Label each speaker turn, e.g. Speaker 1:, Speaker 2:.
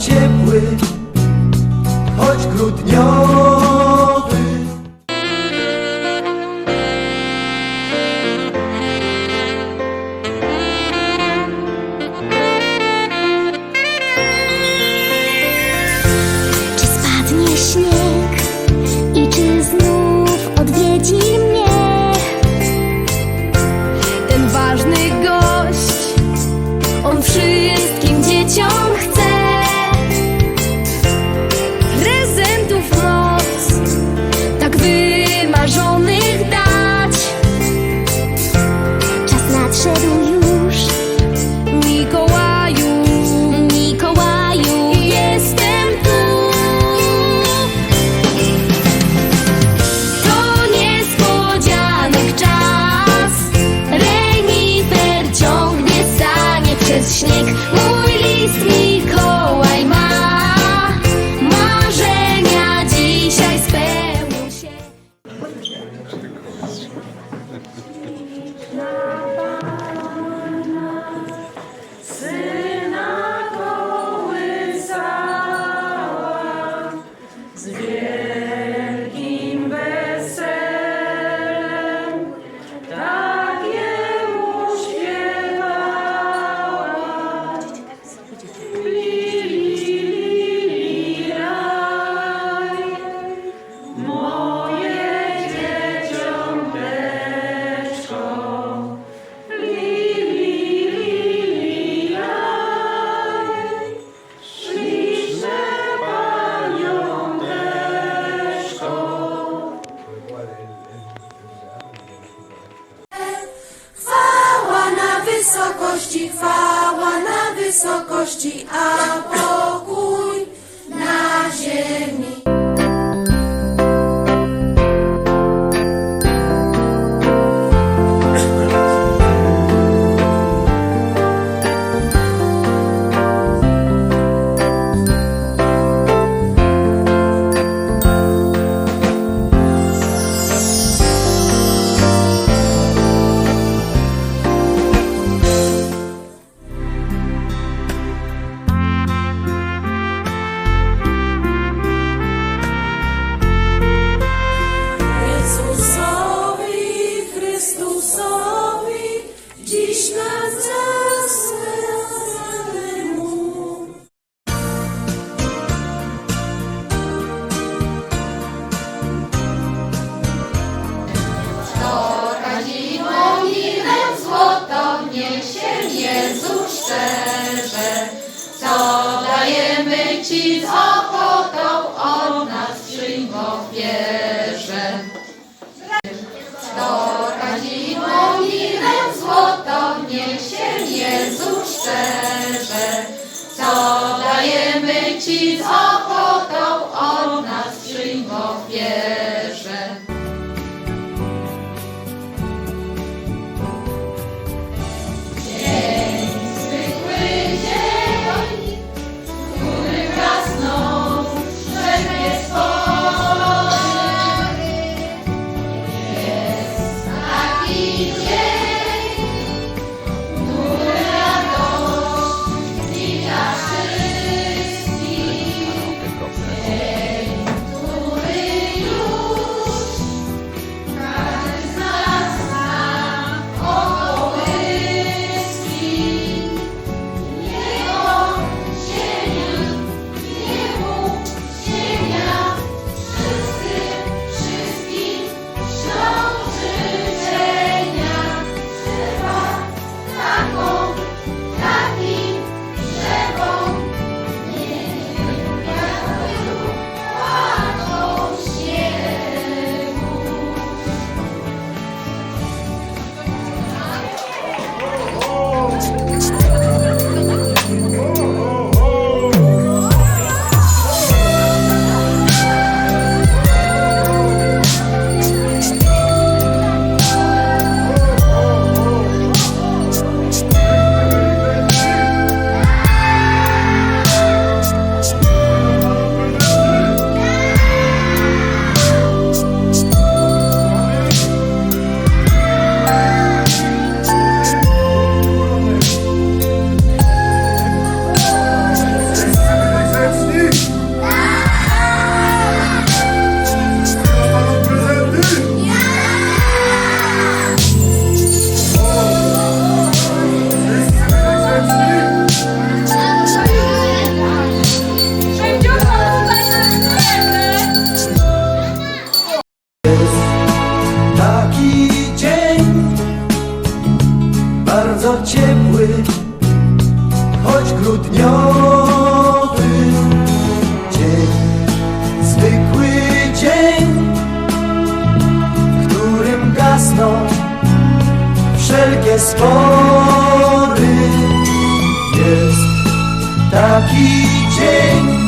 Speaker 1: ciepły,
Speaker 2: Soko dzieci z ochotą od nas przyjmą wierzę. To kadzidło milę złoto, niech się Jezus szczerze, co dajemy ci z ochotą,
Speaker 1: ciepły, choć grudniowy dzień, zwykły dzień, w którym gasną wszelkie spory. Jest taki dzień.